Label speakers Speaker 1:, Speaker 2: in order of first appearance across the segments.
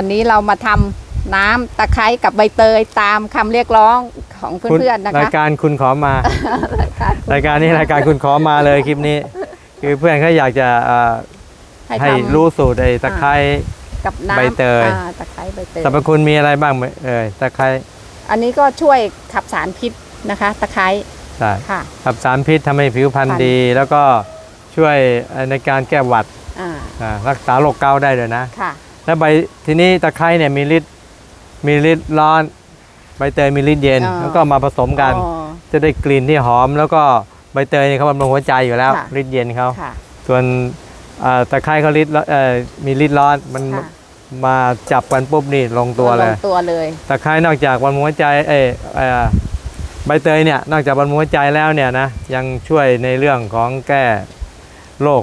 Speaker 1: วันนี้เรามาทำน้ำตะไคร้กับใบเตยตามคำเรียกร้องของ
Speaker 2: คุณ
Speaker 1: เพื่อนๆนะ
Speaker 2: ราย
Speaker 1: คะ
Speaker 2: การคุณขอมา
Speaker 1: ค่ะ
Speaker 2: รายการนี้รายการคุณขอมาเลยคลิปนี้ คือเพื่อนเขาอยากจะเอ่อให้
Speaker 1: ทำ
Speaker 2: รู้สูตรไอ้ตะไคร้
Speaker 1: กับน้ำ
Speaker 2: ใบเตย
Speaker 1: อ่าตะไคร้ใบเตย
Speaker 2: สรรพคุณมีอะไรบ้างไหมเอ่ยตะไคร้
Speaker 1: อันนี้ก็ช่วยขับสารพิษนะคะตะไคร้
Speaker 2: ใช่
Speaker 1: ค่ะ
Speaker 2: ขับสารพิษทำให้ผิวพรรณ
Speaker 1: พรรณ
Speaker 2: ดี แล้วก็ช่วยในการแก้หวัด
Speaker 1: อ่า
Speaker 2: อ่ารักษาโรคเกาต์ได้เลยนะ
Speaker 1: ค่ะ
Speaker 2: แล้วใบทีนี้ตะไคร้เนี่ยมีฤทธิ์มีฤทธิ์ร้อน ใบเตยมีฤทธิ์เย็น
Speaker 1: อ๋อ
Speaker 2: แล้วก็มาผสมกัน
Speaker 1: อ๋อ
Speaker 2: จะได้กลิ่นที่หอม แล้วก็ใบเตยเนี่ยเขาบำรุงหัวใจอยู่แล้ว
Speaker 1: ค่ะ
Speaker 2: ฤทธิ์เย็นเขา
Speaker 1: ค่ะ
Speaker 2: ส่วนเอ่อตะไคร้เขาฤทธิ์ร้อนเอ่อมีฤทธิ์ร้อนมัน
Speaker 1: ค่ะ
Speaker 2: มาจับกันปุ๊บนี่ลงตัวเลย
Speaker 1: งตัวเลย
Speaker 2: ตะไคร้นอกจากบำรุงหัวใจเอยเอ่อใบเตยเนี่ยนอกจากบำรุงหัวใจแล้วเนี่ยนะยังช่วยในเรื่องของแก้โรค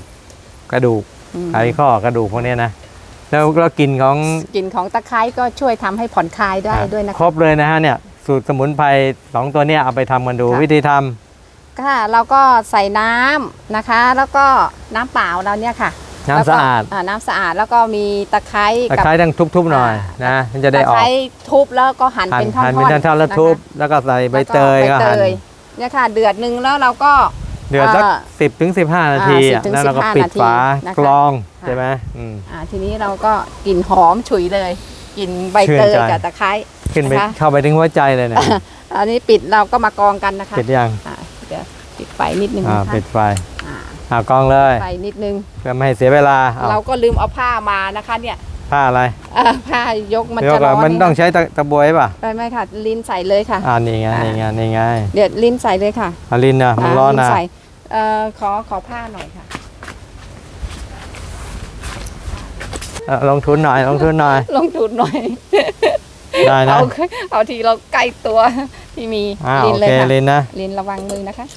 Speaker 2: กระดูก
Speaker 1: อืม
Speaker 2: ไขข้อกระดูกพวกเนี้ยนะ แล้วก็กลิ่นของ
Speaker 1: กลิ่นของตะไคร้ก็ช่วยทำให้ผ่อนคลายได้ด้วยนะ
Speaker 2: ครบเลยนะฮะเนี่ยสูตรสมุนไพรสองตัวเนี้ยเอาไปทำกันดู
Speaker 1: ค่ะ
Speaker 2: วิธีท
Speaker 1: ค่ะเราก็ใส่น้ำนะคะ แล้วก็น้ำเปล่าเราเนี่ยค่ะำ
Speaker 2: น้ำสะอาด
Speaker 1: แล้วก็น้ำสะอาดแล้วก็มีตะไคร้
Speaker 2: ตะ
Speaker 1: กับ
Speaker 2: ไคร้ต้องทุบๆหน่อย
Speaker 1: อ่า
Speaker 2: นะมันจะได้
Speaker 1: ตะ
Speaker 2: ออ
Speaker 1: ไค
Speaker 2: ก
Speaker 1: ร้ทุบแล้วก็หั่น
Speaker 2: หั่น
Speaker 1: เป็นท่อนๆ
Speaker 2: หั่นเป็นท่อนๆแล้วะ
Speaker 1: คะ
Speaker 2: ทุบ แล้วก็ใส่ใบเตย
Speaker 1: แล้ว
Speaker 2: ก็
Speaker 1: ก็
Speaker 2: หั่น
Speaker 1: ใบเตยเนี่ยค่ะ เดือดหนึ่งแล้วเราก็
Speaker 2: เดือดสัก
Speaker 1: เอ่อ
Speaker 2: สิบถึงสิบห้านาที
Speaker 1: อ่า
Speaker 2: อะ
Speaker 1: 10ถึง
Speaker 2: แล้วเราก็
Speaker 1: 15
Speaker 2: ปิดฝา
Speaker 1: นาทีนะคะ
Speaker 2: กรอง
Speaker 1: ค่ะ
Speaker 2: ใช่ไหมอืม
Speaker 1: อ่าทีนี้เราก็กลิ่นหอมฉุยเลยกลิ่นใบเต
Speaker 2: ชื่
Speaker 1: ย
Speaker 2: นใจ
Speaker 1: กับตะไคร้
Speaker 2: ขึ้นไป
Speaker 1: นะคะ
Speaker 2: เข้าไปถึงหัวใจเลยเนี่ย
Speaker 1: อันนี้ปิดเราก็มากรองกันนะคะ
Speaker 2: ปิดยัง
Speaker 1: อ่าเดี๋ยวปิดไฟนิดนึง
Speaker 2: อ่า
Speaker 1: นะคะ
Speaker 2: ปิดไฟ
Speaker 1: อ่า
Speaker 2: อ่ากรองเลย
Speaker 1: ไฟนิดนึง
Speaker 2: เพื่อไม่ให้เสียเวลาเอา
Speaker 1: เราก็ลืมเอาผ้ามานะคะเนี่ย
Speaker 2: ผ้าอะไร
Speaker 1: อ่าผ้ายกมัน
Speaker 2: เดี๋ยว
Speaker 1: จะ
Speaker 2: ก่
Speaker 1: ร้
Speaker 2: อ
Speaker 1: อนน
Speaker 2: มัน
Speaker 1: นี่
Speaker 2: ต้องใช้ตะตะบวยป่ะ
Speaker 1: ไปไหมค่ะลิ้นใส่เลยค่ะ
Speaker 2: อ่านี่ไง
Speaker 1: อ่านี่
Speaker 2: นี่ไงนี่ไง
Speaker 1: เดี๋ยวลิ้นใส่เลยค่ะ
Speaker 2: อาลินนะมันร้อน
Speaker 1: ลิ้
Speaker 2: นะ
Speaker 1: ใส่เอ่อขอขอผ้าหน่อยค่ะ
Speaker 2: เอ่อลงทุนหน่อยลงทุนหน่อย
Speaker 1: ลงทุนหน่อย
Speaker 2: ได้นะ
Speaker 1: เอาเอาทีเราใกล้ตัวที่มี
Speaker 2: อ่า
Speaker 1: ลิ
Speaker 2: โอน
Speaker 1: เล
Speaker 2: เค
Speaker 1: ยค่ะ
Speaker 2: ลินนะ
Speaker 1: ลินระวังมือนะคะ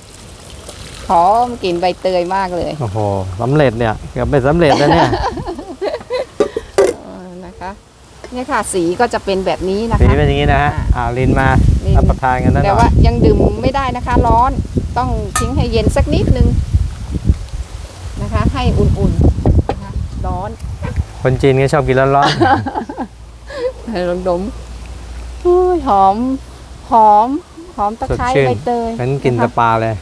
Speaker 1: หอมกลิ่นใบเตยมากเลย
Speaker 2: โอ้โหสำเร็จเนี่ยเกือบไม่สำเร็จแล้วเนี่ย
Speaker 1: เออ นะคะเนี่ยค่ะสีก็จะเป็นแบบนี้นะ
Speaker 2: สี
Speaker 1: คะ
Speaker 2: เป็นอย่างนี้นะฮะ
Speaker 1: อ่า
Speaker 2: อ่าลินมา
Speaker 1: ลิ้น
Speaker 2: รับประทานกันนะห
Speaker 1: แต่
Speaker 2: น่อ
Speaker 1: ว่ายยังดื่มไม่ได้นะคะ ร้อนต้องทิ้งให้เย็นสักนิดนึงนะคะ ให้อุ่นๆนะคะร้อน
Speaker 2: คนจีนก็ชอบกินร้อน
Speaker 1: ให้ลองดมอุ้ยหอมหอมหอมตะไคร้ใบเตย
Speaker 2: ๆเหมือนกินส
Speaker 1: นะคะ
Speaker 2: ปาเลย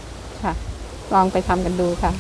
Speaker 1: ลองไปทำกันดูค่ะ